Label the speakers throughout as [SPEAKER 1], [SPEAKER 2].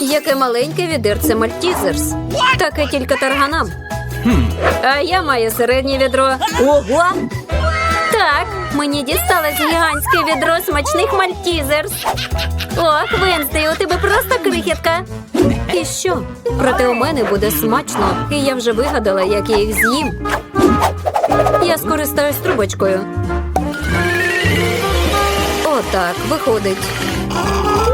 [SPEAKER 1] Яке маленьке відерце Мальтізерс. Таке тільки тарганам. А я маю середнє відро. Ого! Так, мені дісталось гігантське відро смачних мальтізерс. Ох, Венстей, у тебе просто крихітка. І що? Проте у мене буде смачно, і я вже вигадала, як я їх з'їм. Я скористаюсь трубочкою. Отак, виходить.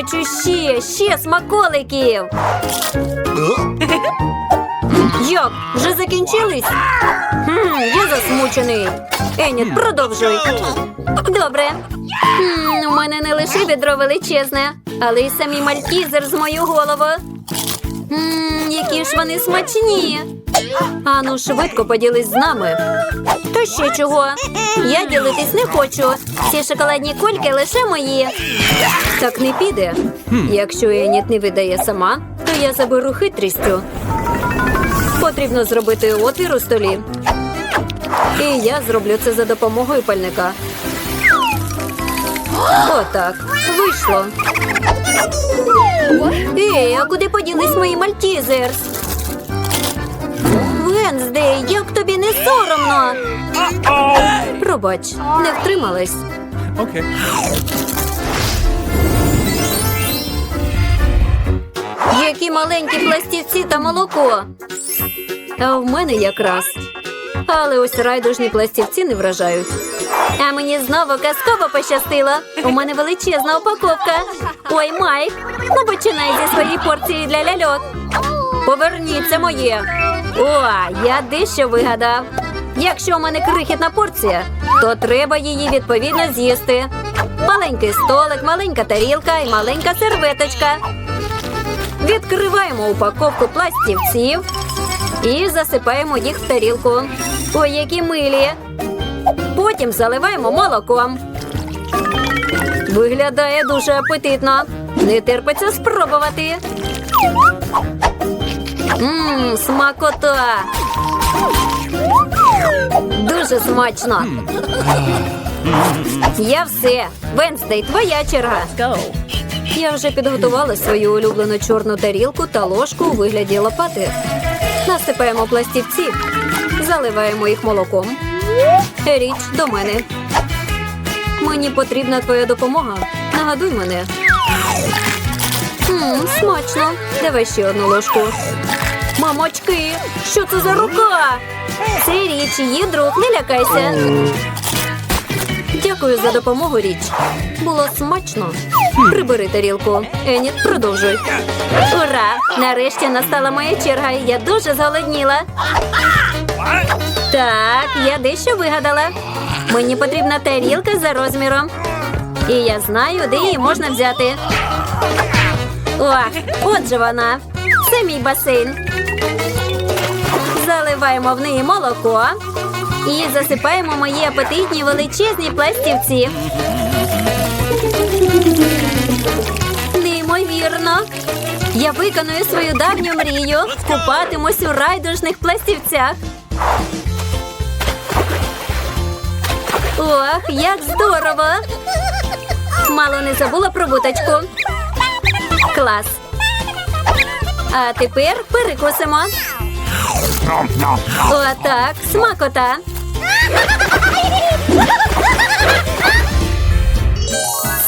[SPEAKER 1] Хочу ще, ще смаколиків. Як? Вже закінчились? Хм, я засмучений. Еніт, продовжуй. Добре. Хм, у мене не лише відро величезне, але й самі мальтізер з мою голову. Які ж вони смачні. Ану, швидко поділись з нами. То ще чого? Я ділитись не хочу. Ці шоколадні кульки лише мої. Так не піде. Якщо Еніт не видає сама, то я заберу хитрістю. Потрібно зробити отвір у столі. І я зроблю це за допомогою пальника. Отак. Вийшло. Ей, а куди поділись мої мальтізерс? Венздей, як тобі не соромно? Пробач, не втрималась.
[SPEAKER 2] Okay.
[SPEAKER 1] Які маленькі пластівці та молоко. А в мене якраз. Але ось райдужні пластівці не вражають. А мені знову казково пощастило. У мене величезна упаковка. Ой, Майк, ну починай зі своєї порції для ляльок. Поверніться моє. О, я дещо вигадав. Якщо у мене крихітна порція, то треба її відповідно з'їсти. Маленький столик, маленька тарілка і маленька серветочка. Відкриваємо упаковку пластівців і засипаємо їх в тарілку. Ой, які милі. Потім заливаємо молоком. Виглядає дуже апетитно. Не терпиться спробувати. Мм, смакота. Дуже смачно. Я все. Венстей, твоя черга. Я вже підготувала свою улюблену чорну тарілку та ложку у вигляді лопати. Насипаємо пластівці, заливаємо їх молоком. Річ до мене. Мені потрібна твоя допомога. Нагадуй мене. Мм, смачно. Давай ще одну ложку. Мамочки, що це за рука? Це річ, її друг, не лякайся. Дякую за допомогу, річ. Було смачно. Прибери тарілку. Еніт, продовжуй. Ура! Нарешті настала моя черга, я дуже зголодніла. Так, я дещо вигадала. Мені потрібна тарілка за розміром. І я знаю, де її можна взяти. Ох, от же вона. Це мій басейн. Заливаємо в неї молоко і засипаємо мої апетитні величезні пластівці. Неймовірно. Я виконую свою давню мрію. Купатимусь у райдужних пластівцях. Ох, як здорово! Мало не забула про буточку. Клас. А тепер перекусимо. Отак, смакота.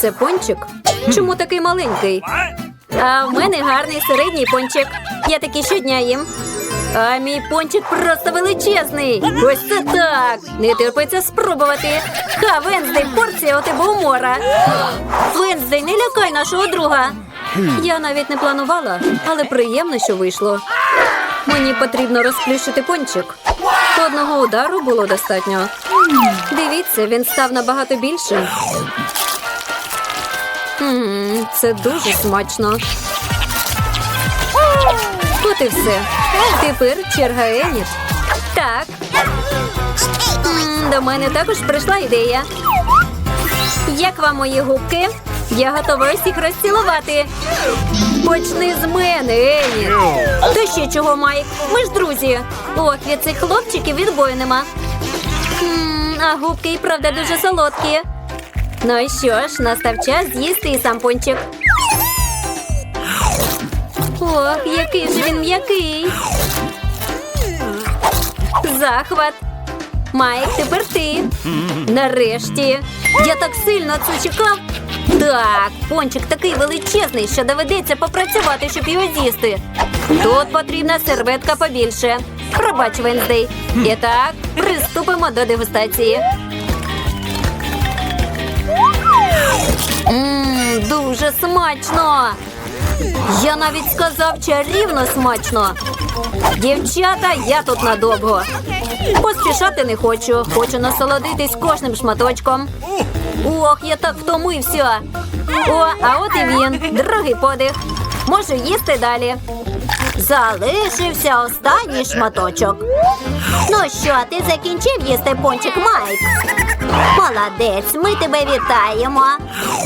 [SPEAKER 1] Це пончик? Чому такий маленький? А в мене гарний середній пончик. Я такий щодня їм. А мій пончик просто величезний. Ось це так. Не терпиться спробувати. Ха, Венздей, порція у тебе умора. Венздей, не лякай нашого друга. Я навіть не планувала, але приємно, що вийшло. Мені потрібно розплющити пончик. Одного удару було достатньо. Дивіться, він став набагато більшим. Це дуже смачно. От і все. Тепер черга Еніт. Так. До мене також прийшла ідея. Як вам мої губки? Я готова усіх розцілувати. Почни з мене, Ені. То ще чого, Майк? Ми ж друзі. Ох, від цих хлопчиків відбою нема. М, А губки і правда дуже солодкі. Ну і що ж, настав час з'їсти і сам пончик. Ох, який же він м'який. Захват. Майк, тепер ти. Нарешті. Я так сильно це чекав. Так, пончик такий величезний, що доведеться попрацювати, щоб його з'їсти. Тут потрібна серветка побільше. Пробач, Венздей. І так, приступимо до дегустації. Ммм, дуже смачно. Я навіть сказав чарівно смачно. Дівчата, я тут надовго. Поспішати не хочу. Хочу насолодитись кожним шматочком. Ох, я так втомився. О, а от і він. Другий подих. Можу їсти далі. Залишився останній шматочок. Ну що, ти закінчив їсти пончик Майк? Молодець, ми тебе вітаємо.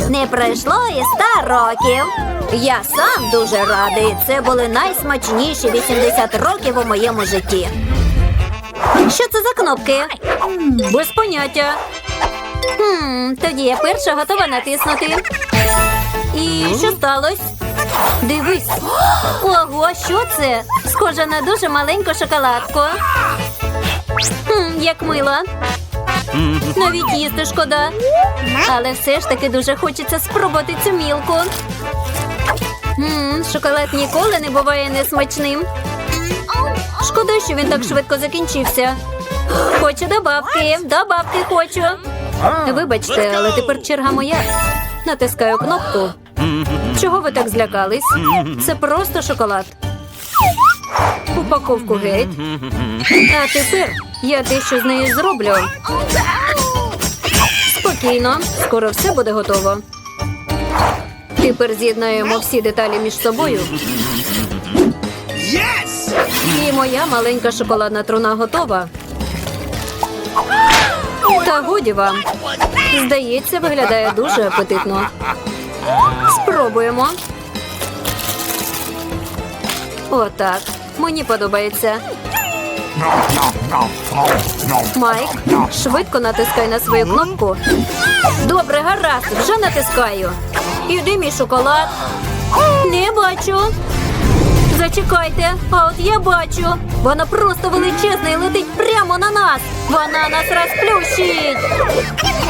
[SPEAKER 1] Не пройшло і ста років. Я сам дуже радий. Це були найсмачніші 80 років у моєму житті. Що це за кнопки? Без поняття. Хм, тоді я перша готова натиснути. І що сталося? Дивись. Ого, що це? Схоже на дуже маленьку шоколадку. Хм, як мило. Навіть їсти шкода. Але все ж таки дуже хочеться спробувати цю мілку. Мм, шоколад ніколи не буває несмачним. Шкода, що він так швидко закінчився. Хочу добавки, добавки хочу. Вибачте, але тепер черга моя. Натискаю кнопку. Чого ви так злякались? Це просто шоколад. Упаковку геть. А тепер я дещо з нею зроблю. Спокійно, скоро все буде готово. Тепер з'єднаємо всі деталі між собою. І моя маленька шоколадна труна готова. Та годі вам. Здається, виглядає дуже апетитно. Спробуємо. Отак. Мені подобається. Майк, швидко натискай на свою кнопку. Добре, гаразд, вже натискаю. Іди мій шоколад. Не бачу. Зачекайте, а от я бачу. Вона просто величезна і летить прямо на нас. Вона нас розплющить.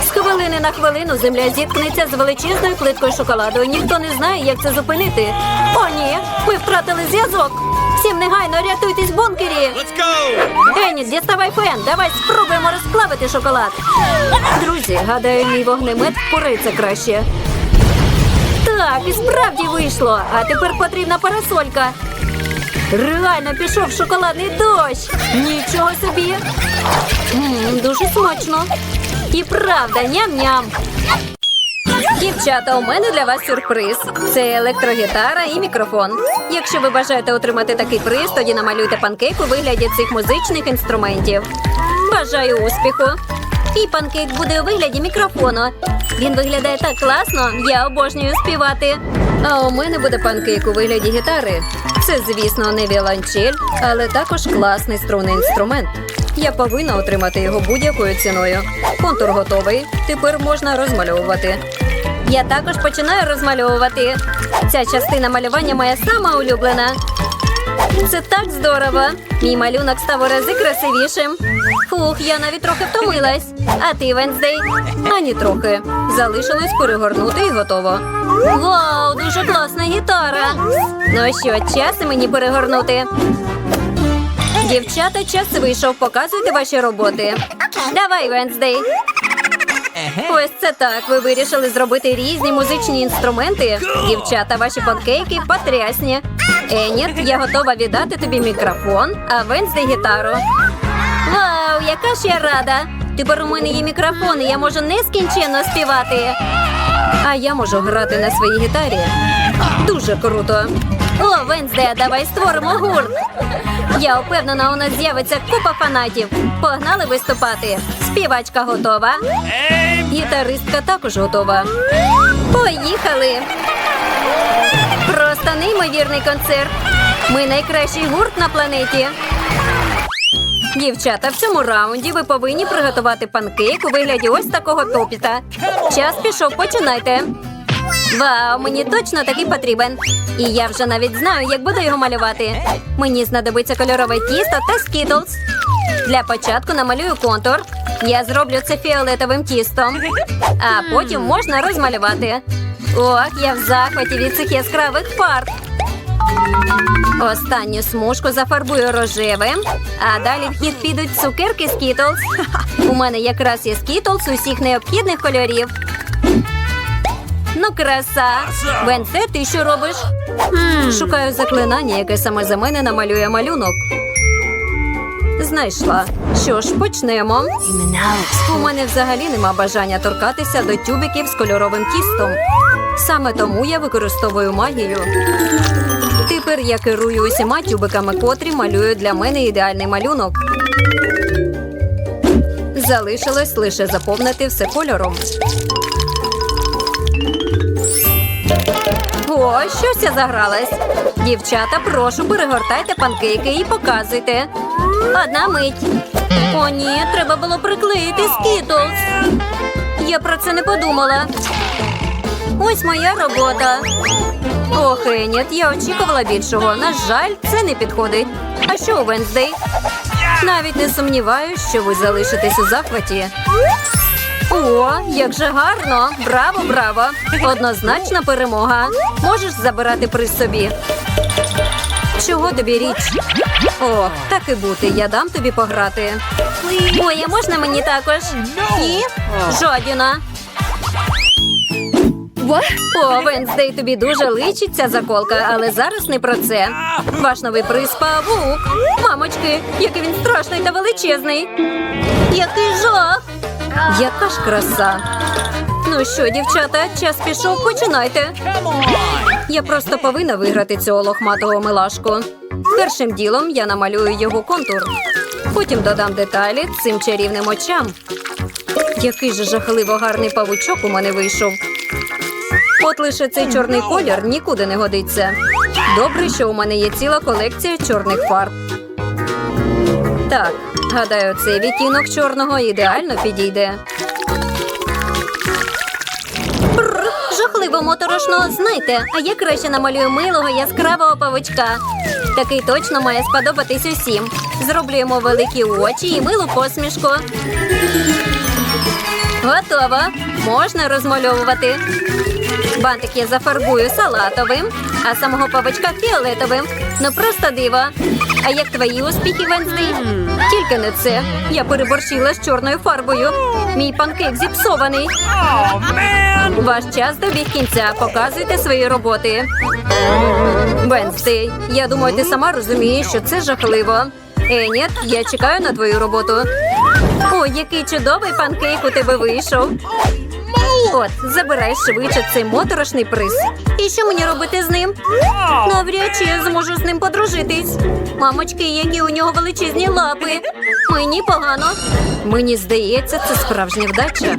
[SPEAKER 1] З хвилини на хвилину земля зіткнеться з величезною плиткою шоколаду. Ніхто не знає, як це зупинити. О, ні, ми втратили зв'язок. Всім негайно рятуйтесь в бункері.
[SPEAKER 2] Let's
[SPEAKER 1] діставай фен. Давай спробуємо розплавити шоколад. Друзі, гадаю, мій вогнемет впорається краще. Так, і справді вийшло. А тепер потрібна парасолька. Реально пішов шоколадний дощ. Нічого собі. М, дуже смачно. І правда, ням-ням. Дівчата, у мене для вас сюрприз. Це електрогітара і мікрофон. Якщо ви бажаєте отримати такий приз, тоді намалюйте панкейк у вигляді цих музичних інструментів. Бажаю успіху! І панкейк буде у вигляді мікрофону. Він виглядає так класно, я обожнюю співати. А у мене буде панкейк у вигляді гітари. Це, звісно, не віолончель, але також класний струнний інструмент. Я повинна отримати його будь-якою ціною. Контур готовий. Тепер можна розмальовувати. Я також починаю розмальовувати. Ця частина малювання моя сама улюблена. Це так здорово. Мій малюнок став у рази красивішим. Фух, я навіть трохи втомилась. А ти, Венздей? Ані трохи. Залишилось перегорнути і готово. Вау, дуже класна гітара. Ну що, час мені перегорнути. Дівчата, час вийшов. Показуйте ваші роботи. Давай, Венздей. Ось це так. Ви вирішили зробити різні музичні інструменти. Дівчата, ваші панкейки потрясні. Еніт, я готова віддати тобі мікрофон, а Венздей гітару. Вау, яка ж я рада! Тепер у мене є мікрофон, і я можу нескінченно співати. А я можу грати на своїй гітарі. Дуже круто. О, Венсде, давай створимо гурт. Я впевнена, у нас з'явиться купа фанатів. Погнали виступати. Співачка готова. Гітаристка також готова. Поїхали. Просто неймовірний концерт. Ми найкращий гурт на планеті. Дівчата, в цьому раунді ви повинні приготувати панкейк у вигляді ось такого топіта. Час пішов, починайте. Вау, мені точно такий потрібен. І я вже навіть знаю, як буду його малювати. Мені знадобиться кольорове тісто та скітлз. Для початку намалюю контур. Я зроблю це фіолетовим тістом, а потім можна розмалювати. Ох, я в захваті від цих яскравих фарб. Останню смужку зафарбую рожевим, а далі в хід підуть цукерки Skittles. У мене якраз є Skittles усіх необхідних кольорів. Ну, краса. Венце, ти що робиш? Шукаю заклинання, яке саме за мене намалює малюнок. Знайшла. Що ж, почнемо. У мене взагалі нема бажання торкатися до тюбиків з кольоровим тістом. Саме тому я використовую магію. Тепер я керую усіма тюбиками, котрі малюють для мене ідеальний малюнок. Залишилось лише заповнити все кольором. О, щось я загралась. Дівчата, прошу, перегортайте панкейки і показуйте. Одна мить. О, ні, треба було приклеїти скітлз. Я про це не подумала. Ось моя робота. Ох, Еніт, я очікувала більшого. На жаль, це не підходить. А що у Венздей? Навіть не сумніваюсь, що ви залишитесь у захваті. О, як же гарно! Браво, браво! Однозначна перемога. Можеш забирати приз собі. Чого тобі річ? О, так і бути, я дам тобі пограти. А можна мені також? Ні? Жодіна. О, Венздей, тобі дуже личить ця заколка, але зараз не про це. Ваш новий приз павук. Мамочки, який він страшний та величезний. Який жах! Яка ж краса. Ну що, дівчата, час пішов, починайте. Я просто повинна виграти цього лохматого милашку. Першим ділом я намалюю його контур. Потім додам деталі цим чарівним очам. Який же жахливо гарний павучок у мене вийшов. От лише цей чорний колір нікуди не годиться. Добре, що у мене є ціла колекція чорних фарб. Так, гадаю, цей відтінок чорного ідеально підійде. Бррр, жахливо моторошно. Знайте, а я краще намалюю милого яскравого павучка. Такий точно має сподобатись усім. Зроблю йому великі очі і милу посмішку. Готово. Можна розмальовувати. Бантик я зафарбую салатовим, а самого павичка фіолетовим. Ну просто диво. А як твої успіхи, Венздей? Тільки не це. Я переборщила з чорною фарбою. Мій панкейк зіпсований. Ваш час добіг кінця. Показуйте свої роботи. Венздей, я думаю, ти сама розумієш, що це жахливо. Еніт, я чекаю на твою роботу. О, який чудовий панкейк у тебе вийшов. От, забирай швидше цей моторошний приз. І що мені робити з ним? Навряд чи я зможу з ним подружитись. Мамочки, які у нього величезні лапи. Мені погано. Мені здається, це справжня вдача.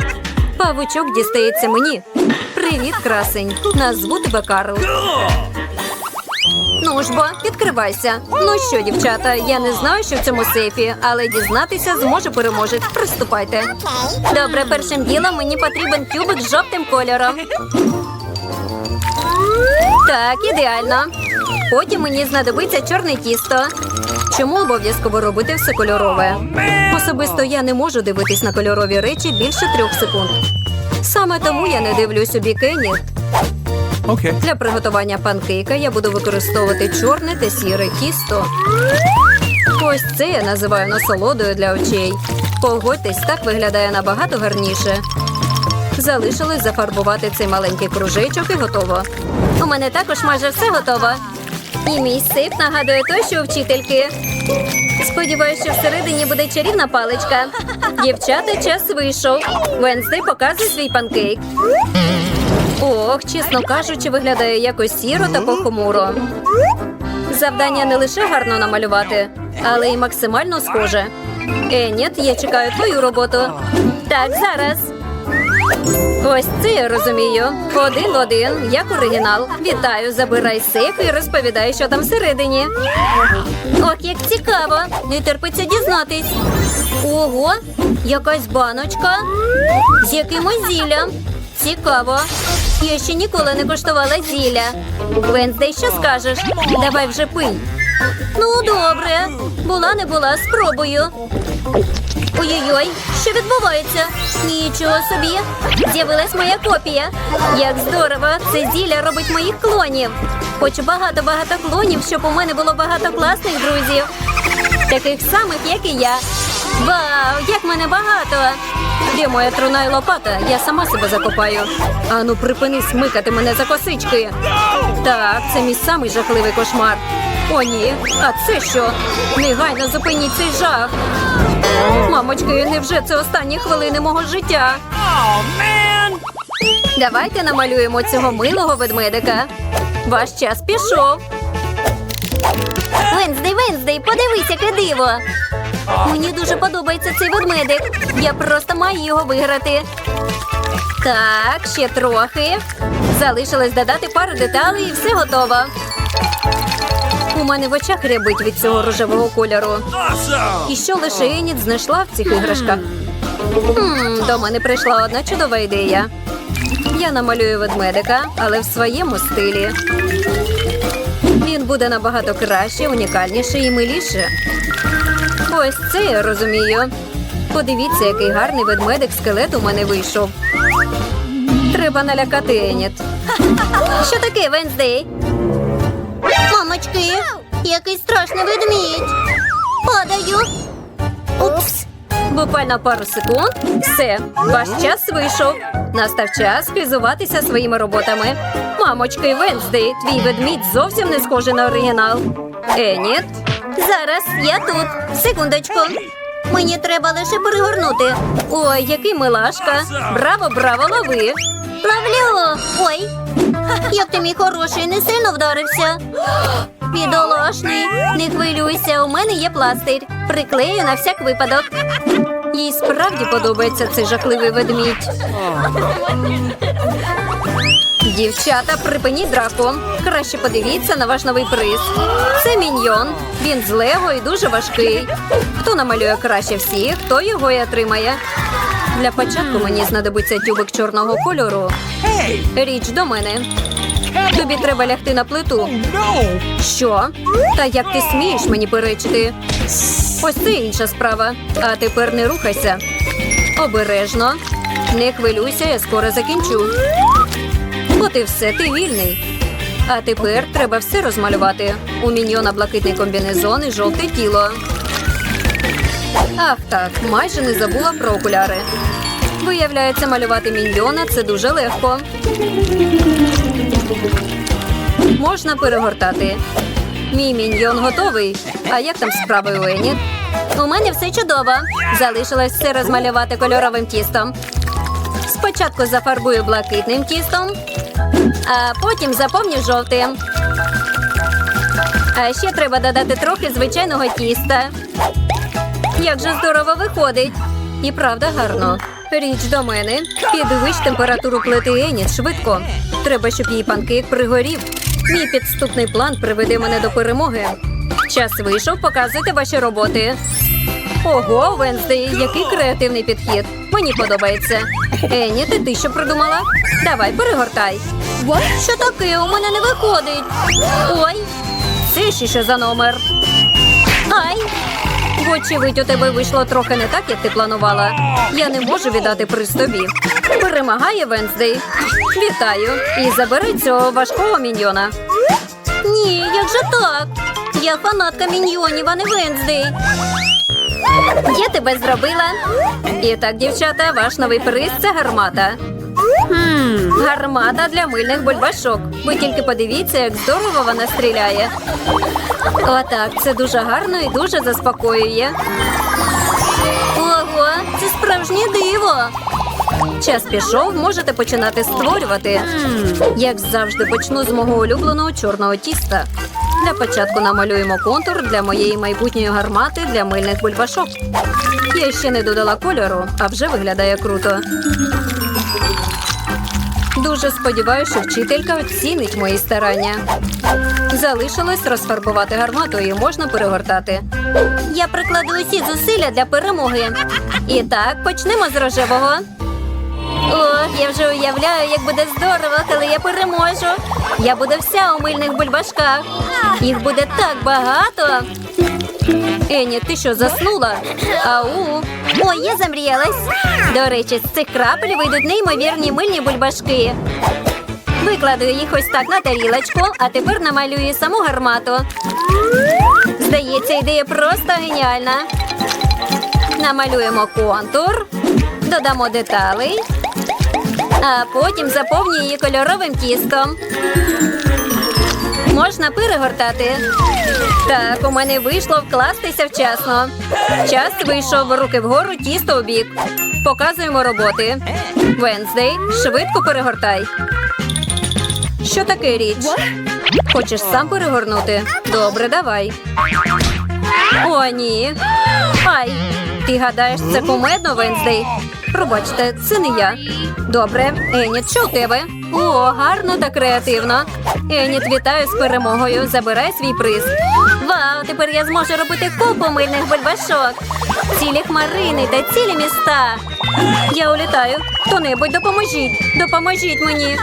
[SPEAKER 1] Павучок дістається мені. Привіт, красень. Назву тебе Карл. Ну ж бо, відкривайся. Ну що, дівчата, я не знаю, що в цьому сейфі, але дізнатися зможе переможець. Приступайте. Добре, першим ділом мені потрібен тюбик з жовтим кольором. Так, ідеально. Потім мені знадобиться чорне тісто. Чому обов'язково робити все кольорове? Особисто я не можу дивитись на кольорові речі більше трьох секунд. Саме тому я не дивлюсь у бікені.
[SPEAKER 2] Okay.
[SPEAKER 1] Для приготування панкейка я буду використовувати чорне та сіре тісто. Ось це я називаю насолодою для очей. Погодьтесь, так виглядає набагато гарніше. Залишилось зафарбувати цей маленький кружечок і готово. У мене також майже все готово. І мій сип нагадує той, що у вчительки. Сподіваюся, що всередині буде чарівна паличка. Дівчата, час вийшов. Венздей показує свій панкейк. Ох, чесно кажучи, виглядає якось сіро та похмуро. Завдання не лише гарно намалювати, але й максимально схоже. Еніт, я чекаю твою роботу. Так, зараз. Ось це я розумію. Один в один, як оригінал. Вітаю, забирай сейф і розповідай, що там всередині. Ох, як цікаво! Не терпиться дізнатись. Ого, якась баночка з якимось зіллям. Цікаво. Я ще ніколи не коштувала зілля. Венздей, що скажеш? Давай вже пий. Ну, добре. Була не була, спробую. Ой-ой-ой, що відбувається? Нічого собі. З'явилась моя копія. Як здорово! Це зілля робить моїх клонів. Хочу багато-багато клонів, щоб у мене було багато класних друзів. Таких самих, як і я. Вау, як мене багато! Де моя труна і лопата? Я сама себе закопаю. Ану, припини смикати мене за косички. Так, це мій самий жахливий кошмар. О, ні, а це що? Негайно зупиніть цей жах. Мамочки, невже це останні хвилини мого життя? Давайте намалюємо цього милого ведмедика. Ваш час пішов. Венздей, Венздей, подивись, яке диво. Мені дуже подобається цей ведмедик. Я просто маю його виграти. Так, ще трохи. Залишилось додати пару деталей і все готово. У мене в очах рябить від цього рожевого кольору. І що лише Еніт знайшла в цих іграшках. До мене прийшла одна чудова ідея. Я намалюю ведмедика, але в своєму стилі. Він буде набагато краще, унікальніше і миліше. Ось це я розумію. Подивіться, який гарний ведмедик скелет у мене вийшов. Треба налякати Еніт. Що таке, Венздей? Мамочки, який страшний ведмідь. Падаю. Упс. Буквально пару секунд. Все, ваш час вийшов. Настав час хизуватися своїми роботами. Мамочки, Венздей, твій ведмідь зовсім не схожий на оригінал. Еніт. Зараз я тут. Секундочку. Мені треба лише перегорнути. Ой, який милашка. Браво, браво, лови. Ловлю. Ой. Як ти мій хороший, не сильно вдарився. Бідолашний, не хвилюйся, у мене є пластир. Приклею на всяк випадок. Їй справді подобається цей жахливий ведмідь. Дівчата, припиніть драку. Краще подивіться на ваш новий приз. Це міньйон. Він з Лего і дуже важкий. Хто намалює краще всіх, хто його і отримає. Для початку мені знадобиться тюбик чорного кольору. Річ до мене. Тобі треба лягти на плиту. Що? Та як ти смієш мені перечити? Ось це інша справа. А тепер не рухайся. Обережно. Не хвилюйся, я скоро закінчу. От і все, ти вільний. А тепер треба все розмалювати. У міньйона блакитний комбінезон і жовте тіло. Ах так, майже не забула про окуляри. Виявляється, малювати міньйона це дуже легко. Можна перегортати. Мій міньйон готовий. А як там справи у Ені? У мене все чудово. Залишилось все розмалювати кольоровим тістом. Спочатку зафарбую блакитним тістом, а потім заповню жовтим. А ще треба додати трохи звичайного тіста. Як же здорово виходить. І правда гарно. Річ до мене. Підвищ температуру плити Еніт швидко. Треба, щоб її панкейк пригорів. Мій підступний план приведе мене до перемоги. Час вийшов, показуйте ваші роботи. Ого, Венздей, який креативний підхід. Мені подобається. Ені, ти ти що придумала? Давай, перегортай. Що таке? У мене не виходить. Ой, це ще що за номер. Ай! Вочевидь, у тебе вийшло трохи не так, як ти планувала. Я не можу віддати приз тобі. Перемагає Венздей. Вітаю. І забери цього важкого міньйона. Ні, як же так? Я фанатка міньйонів, а не Венздей. Я тебе зробила. І так, дівчата, ваш новий приз це гармата. Хм, гармата для мильних бульбашок. Ви тільки подивіться, як здорово вона стріляє. Отак, це дуже гарно і дуже заспокоює. Ого, це справжнє диво. Час пішов, можете починати створювати. Як завжди, почну з мого улюбленого чорного тіста. Для початку намалюємо контур для моєї майбутньої гармати для мильних бульбашок. Я ще не додала кольору, а вже виглядає круто. Дуже сподіваюся, що вчителька оцінить мої старання. Залишилось розфарбувати гармату і можна перегортати. Я прикладу усі зусилля для перемоги. І так, почнемо з рожевого. Ох, я вже уявляю, як буде здорово, коли я переможу. Я буду вся у мильних бульбашках. Їх буде так багато. Ені, ти що, заснула? Ау. Ой, я замріялась. До речі, з цих крапель вийдуть неймовірні мильні бульбашки. Викладу їх ось так на тарілочку, а тепер намалюю саму гармату. Здається, ідея просто геніальна. Намалюємо контур, додамо деталей, а потім заповнюю її кольоровим тістом. Можна перегортати. Так, у мене вийшло вкластися вчасно. Час вийшов руки вгору, тісто у бік. Показуємо роботи. Венздей, швидко перегортай. Що таке річ? Хочеш сам перегорнути? Добре, давай. О, ні. Ай, ти гадаєш, це кумедно, Венздей? Пробачте, це не я. Добре, Еніт, що в тебе? О, гарно та креативно. Еніт, вітаю з перемогою. Забирай свій приз. Вау, тепер я зможу робити купу мильних бульбашок. Цілі хмарини та цілі міста. Я улітаю. Хто-небудь допоможіть. Допоможіть мені.